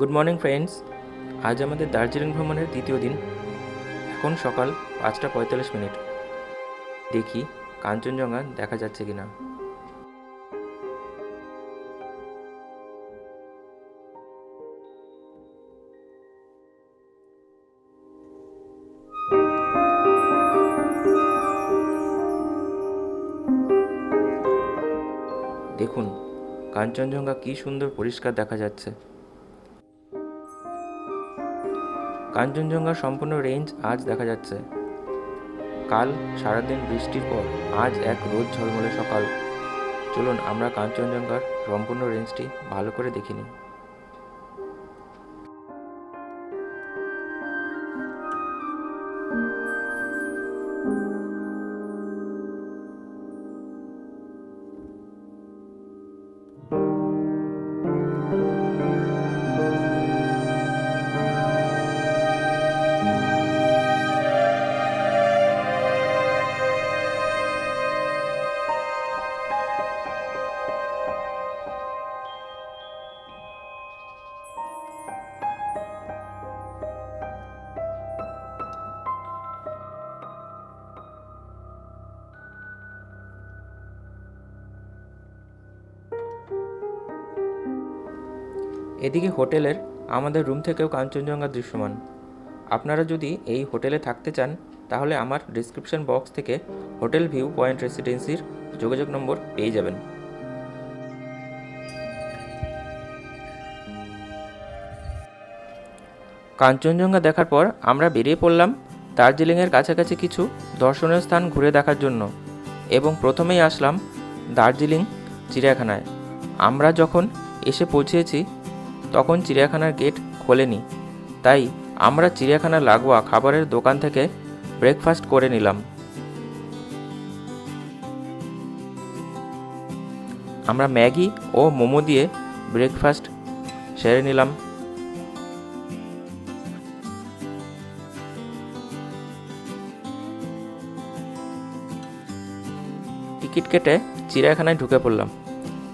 Good morning friends আজ আমাদের দার্জিলিং ভ্রমণের দ্বিতীয় দিন। এখন সকাল পাঁচটা পঁয়তাল্লিশ মিনিট। দেখি কাঞ্চনজঙ্ঘা দেখা যাচ্ছে কি না দেখুন, কাঞ্চনজঙ্ঘা কি সুন্দর পরিষ্কার দেখা যাচ্ছে। কাঞ্চনজঙ্ঘার সম্পূর্ণ রেঞ্জ আজ দেখা যাচ্ছে। কাল সারাদিন বৃষ্টির পর আজ এক রোদ ঝলমলে সকাল। চলুন আমরা কাঞ্চনজঙ্ঘার সম্পূর্ণ রেঞ্জটি ভালো করে দেখে এদিকে হোটেলের আমাদের রুম থেকেও কাঞ্চনজঙ্ঘা দৃশ্যমান। আপনারা যদি এই হোটেলে থাকতে চান, তাহলে আমার ডিসক্রিপশন বক্স থেকে হোটেল ভিউ পয়েন্ট রেসিডেন্সির যোগাযোগ নম্বর পেয়ে যাবেন। কাঞ্চনজঙ্ঘা দেখার পর আমরা বেরিয়ে পড়লাম দার্জিলিংয়ের কাছাকাছি কিছু দর্শনীয় স্থান ঘুরে দেখার জন্য এবং প্রথমেই আসলাম দার্জিলিং চিড়িয়াখানায়। আমরা যখন এসে পৌঁছেছি তখন চিড়িয়াখানার গেট খোলেনি। তাই আমরা চিড়িয়াখানার লাগোয়া খাবারের দোকান থেকে ব্রেকফাস্ট করে নিলাম। আমরা ম্যাগি ও মোমো দিয়ে ব্রেকফাস্ট সেরে নিলাম। টিকিট কেটে চিড়িয়াখানায় ঢুকে পড়লাম।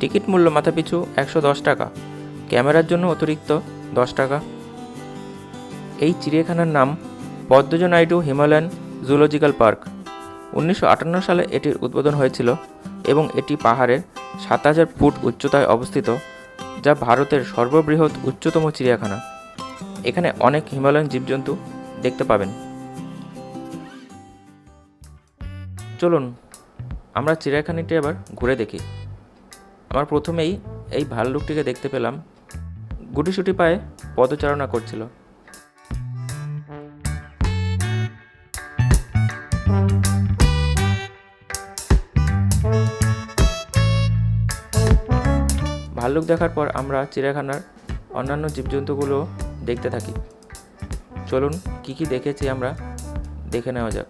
টিকিট মূল্য মাথাপিছু একশো দশ টাকা। ক্যামেরার জন্য অতিরিক্ত দশ টাকা। এই চিড়িয়াখানার নাম Padmaja Naidu Himalayan zoological park. উনিশশো আটান্ন সালে এটির উদ্বোধন হয়েছিল এবং এটি পাহাড়ের সাত হাজার ফুট উচ্চতায় অবস্থিত, যা ভারতের সর্ববৃহৎ উচ্চতম চিড়িয়াখানা। এখানে অনেক হিমালয়ান জীবজন্তু দেখতে পাবেন। চলুন, আমরা চিড়িয়াখানাটি আবার ঘুরে দেখি। আমার প্রথমেই এই ভাল্লুকটিকে দেখতে পেলাম গুটিসুটি পায়ে পদচারণা করছিল। ভাল্লুক দেখার পর আমরা চিড়িয়াখানার অন্যান্য জীবজন্তুগুলো দেখতে থাকি। চলুন কি কি দেখেছি আমরা দেখে নেওয়া যাক।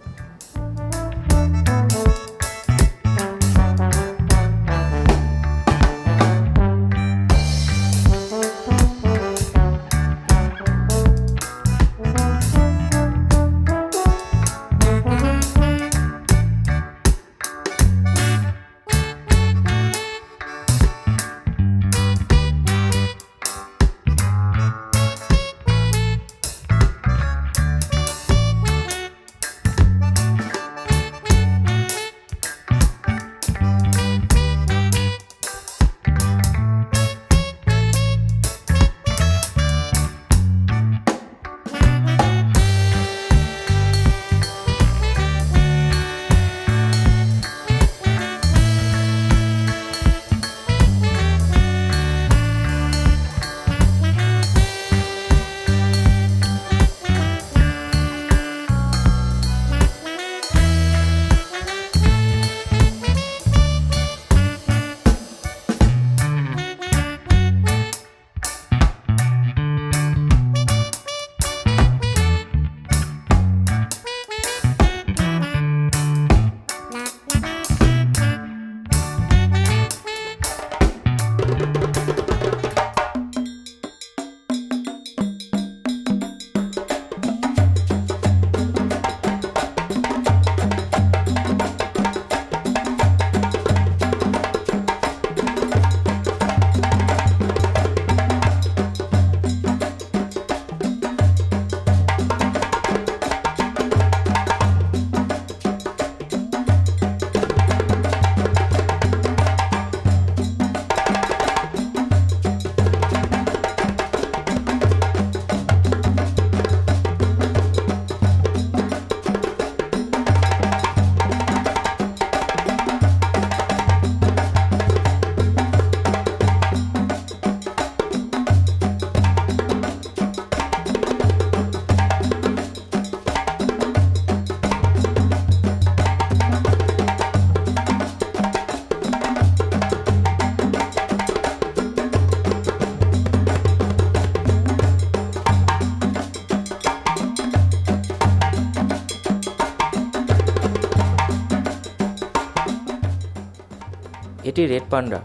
এটি রেড পান্ডা।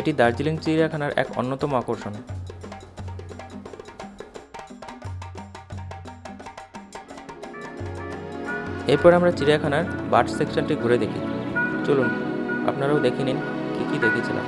এটি দার্জিলিং চিড়িয়াখানার এক অন্যতম আকর্ষণ। এরপর আমরা চিড়িয়াখানার বার্ড সেকশনটি ঘুরে দেখি। চলুন, আপনারাও দেখে নিন কী কী দেখেছিলাম।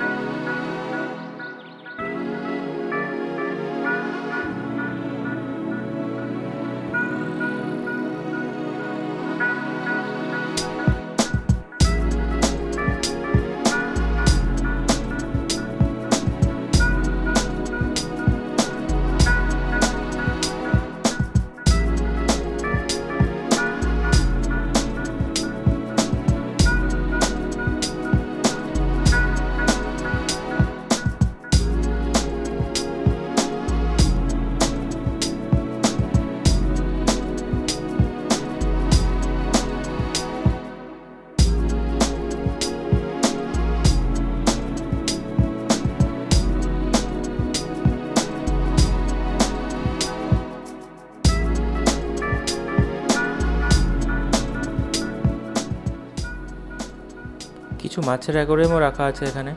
কিছু মাছের অ্যাকোরিয়ামও রাখা আছে এখানে।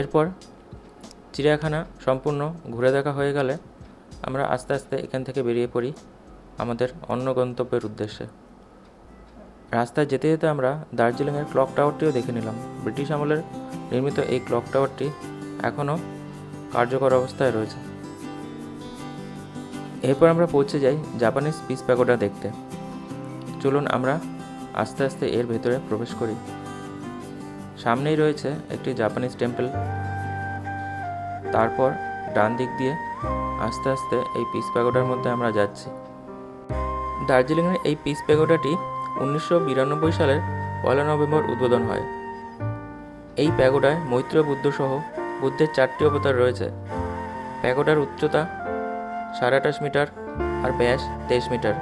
এরপর চিড়িয়াখানা সম্পূর্ণ ঘুরে দেখা হয়ে গেলে আমরা আস্তে আস্তে এখান থেকে বেরিয়ে পড়ি। আমাদের অন্য গন্তব্যের উদ্দেশ্যে। রাস্তায় যেতে যেতে আমরা দার্জিলিংয়ের ক্লক টাওয়ারটিও দেখে নিলাম। ব্রিটিশ আমলের নির্মিত এই ক্লক টাওয়ারটি এখনও কার্যকর অবস্থায় রয়েছে। এরপর আমরা পৌঁছে যাই জাপানিজ পিস প্যাগোডা দেখতে। চলুন আমরা আস্তে আস্তে এর ভেতরে প্রবেশ করি। সামনেই রয়েছে একটি জাপানিজ টেম্পল। তারপর ডান দিক দিয়ে আস্তে আস্তে এই পিস প্যাগোডার মধ্যে আমরা যাচ্ছি। দার্জিলিংয়ের এই পিস প্যাগোডাটি উনিশশো বিরানব্বই সালের পয়লা নভেম্বর উদ্বোধন হয়। এই প্যাগোডায় মৈত্র বুদ্ধ সহ বুদ্ধের চারটি অবতার রয়েছে। প্যাগোডার উচ্চতা সাড়ে আঠাশ মিটার আর ব্যাস তেইশ মিটার।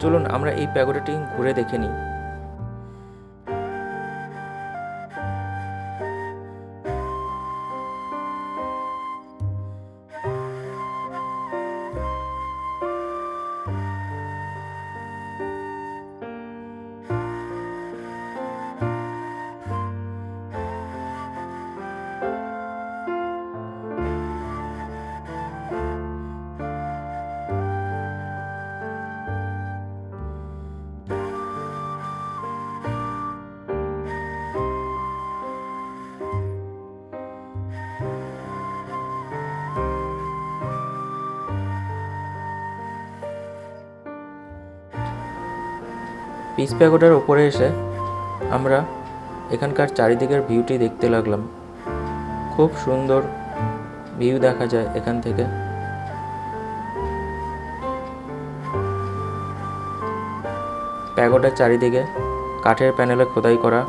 চলুন আমরা এই প্যাগোডাটি ঘুরে দেখে নিই। পিস প্যাগোডার ওপরে এসে আমরা এখানকার চারিদিকের ভিউটি দেখতে লাগলাম। খুব সুন্দর ভিউ দেখা যায় এখান থেকে। প্যাগোডার চারিদিকে কাঠের প্যানেলে খোদাই করা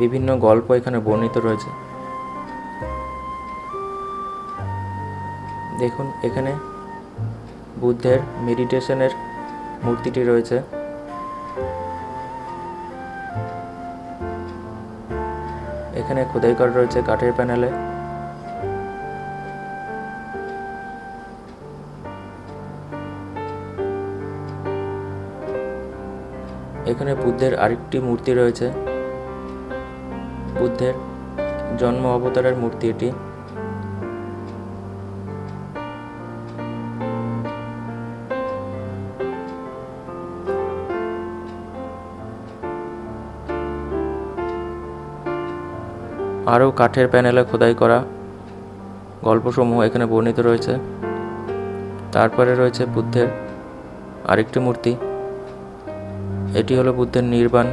বিভিন্ন গল্প এখানে বর্ণিত রয়েছে। দেখুন, এখানে বুদ্ধের মেডিটেশনের মূর্তিটি রয়েছে। এখানে খোদাই করা রয়েছে কাঠের প্যানেলে। এখানে বুদ্ধের আরেকটি মূর্তি রয়েছে। বুদ্ধের জন্ম অবতারের মূর্তি এটি। আরও কাঠের প্যানেলে খোদাই করা গল্পসমূহ এখানে বর্ণিত রয়েছে। তারপরে রয়েছে বুদ্ধের আরেকটি মূর্তি। এটি হলো বুদ্ধের নির্বাণ।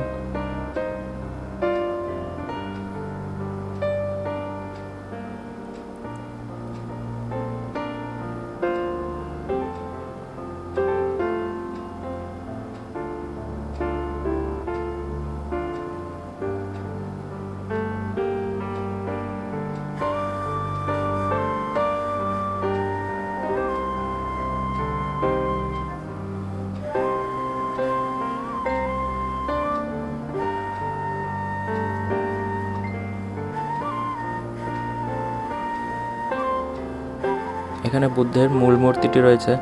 এখানে বুদ্ধের মূল মূর্তিটি রয়েছে।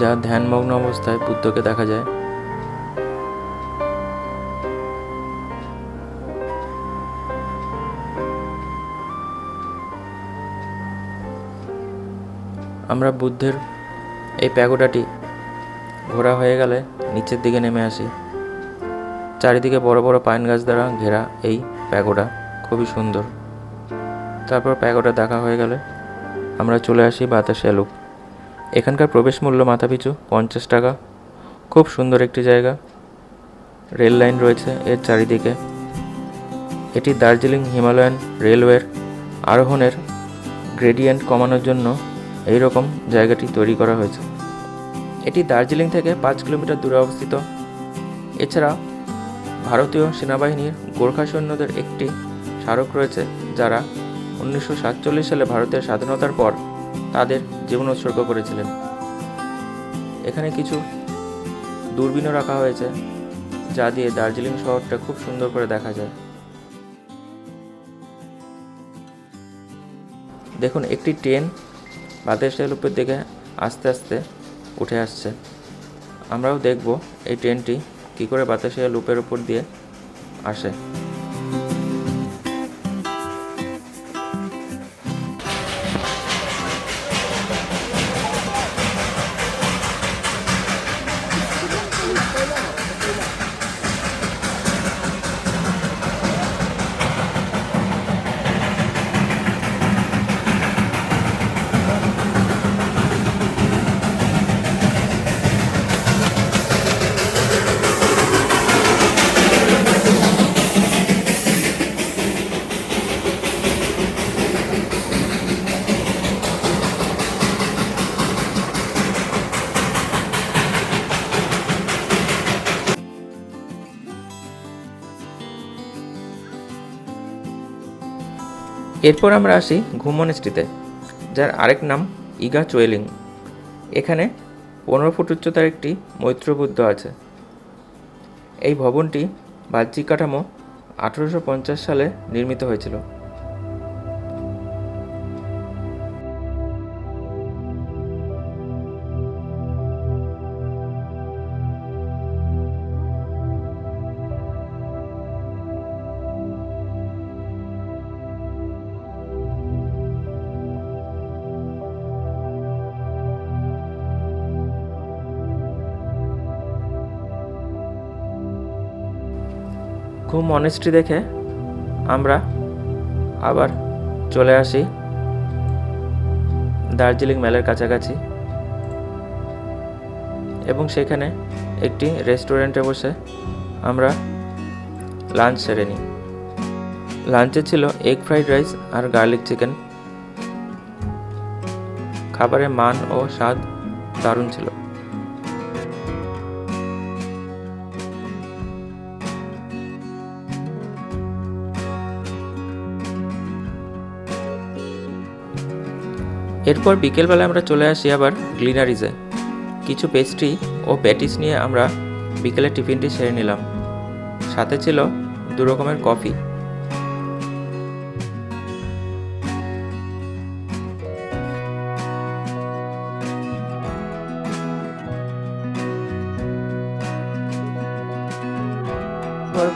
যা ধ্যানমগ্ন অবস্থায় বুদ্ধকে দেখা যায়। আমরা বুদ্ধের এই প্যাগোডাটি ঘোরা হয়ে গেলে নিচের দিকে নেমে আসি। চারিদিকে বড় বড় পাইন গাছ দ্বারা ঘেরা এই প্যাগোডা। খুবই সুন্দর। তারপর প্যাগোডা দেখা হয়ে গেলে আমরা চলে আসি বাতাসিয়া লুপ এখানকার প্রবেশ মূল্য মাথাপিছু পঞ্চাশ টাকা। খুব সুন্দর একটি জায়গা। রেল লাইন রয়েছে এর চারিদিকে। এটি দার্জিলিং হিমালয়ান রেলওয়ের আরোহণের গ্রেডিয়েন্ট কমানোর জন্য এই রকম জায়গাটি তৈরি করা হয়েছে। এটি দার্জিলিং থেকে পাঁচ কিলোমিটার দূরে অবস্থিত। এছাড়া ভারতীয় সেনাবাহিনীর গোর্খা সৈন্যদের একটি স্মারক রয়েছে, যারা উনিশশো সাতচল্লিশ সালে ভারতের স্বাধীনতার পর তাদের জীবন উৎসর্গ করেছিলেন। এখানে কিছু দূরবীনও রাখা হয়েছে, যা দিয়ে দার্জিলিং শহরটা খুব সুন্দর করে দেখা যায়। দেখুন, একটি ট্রেন বাতাসিয়া লুপের দিকে আস্তে আস্তে উঠে আসছে। আমরাও দেখব এই ট্রেনটি কী করে বাতাসে লুপের উপর দিয়ে আসে? এরপর আমরা আসি ঘুমনস্ট্রিতে যার আরেক নাম ইগা চোয়েলিং। এখানে পনেরো ফুট উচ্চতার একটি মৈত্র বুদ্ধ আছে। এই ভবনটি বাহ্যিক কাঠামো আঠেরোশো পঞ্চাশ সালে নির্মিত হয়েছিল। খুব অনেস্টি দেখে আমরা আবার চলে আসি দার্জিলিং মেলের কাছাকাছি। এবং সেখানে একটি রেস্টুরেন্টে বসে আমরা লাঞ্চ সেরে নিই। লাঞ্চে ছিল এগ ফ্রাইড রাইস আর গার্লিক চিকেন খাবারের মান ও স্বাদ দারুণ ছিল। এরপর বিকেলবেলা আমরা চলে আসি আবার গ্লিনারিজে। কিছু পেস্ট্রি ও প্যাটিস নিয়ে আমরা বিকেলে টিফিনটি সেরে নিলাম। সাথে ছিল দু রকমের কফি।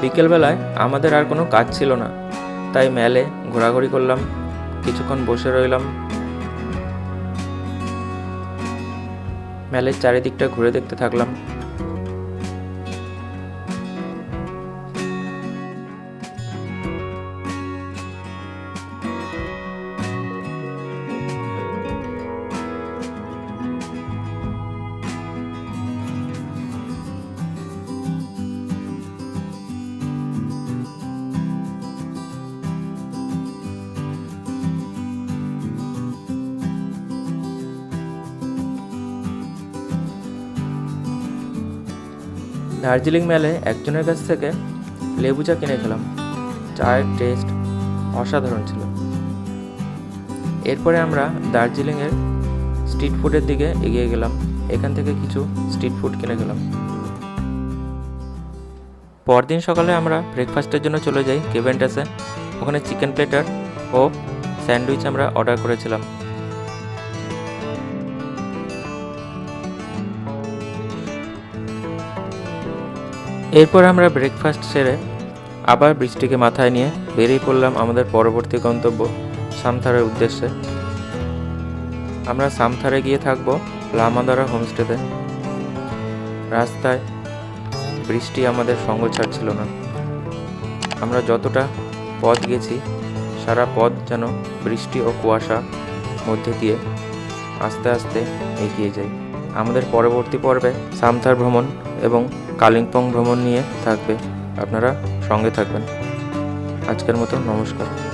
বিকেলবেলায় আমাদের আর কোনো কাজ ছিল না। তাই মেলে ঘোরাঘুরি করলাম, কিছুক্ষণ বসে রইলাম মেলের চারিদিকটা ঘুরে দেখতে থাকলাম। দার্জিলিং মেলে একজনের কাছ থেকে লেবু চা কিনে খেলাম। চায়ের টেস্ট অসাধারণ ছিল। এরপরে আমরা দার্জিলিংয়ের স্ট্রিট ফুডের দিকে এগিয়ে গেলাম। এখান থেকে কিছু স্ট্রিট ফুড কিনে গেলাম পরদিন সকালে আমরা ব্রেকফাস্টের জন্য চলে যাই কেভেন্টাসে ওখানে চিকেন প্লেটার ও স্যান্ডউইচ আমরা অর্ডার করেছিলাম। এরপর আমরা ব্রেকফাস্ট সেরে আবার বৃষ্টিকে মাথায় নিয়ে বেরিয়ে পড়লাম আমাদের পরবর্তী গন্তব্য সামথারের উদ্দেশ্যে। আমরা সামথারে গিয়ে থাকব লামাদারা হোমস্টেতে। রাস্তায় বৃষ্টি আমাদের সঙ্গ ছাড়ছিল না। আমরা যতটা পথ গেছি, সারা পথ যেন বৃষ্টি ও কুয়াশা মধ্যে দিয়ে আস্তে আস্তে এগিয়ে যাই আমাদের পরবর্তী পর্বে সামথার ভ্রমণ এবং কালিম্পং ভ্রমণ নিয়ে থাকবে। আপনারা সঙ্গে থাকবেন। আজকের মতো নমস্কার।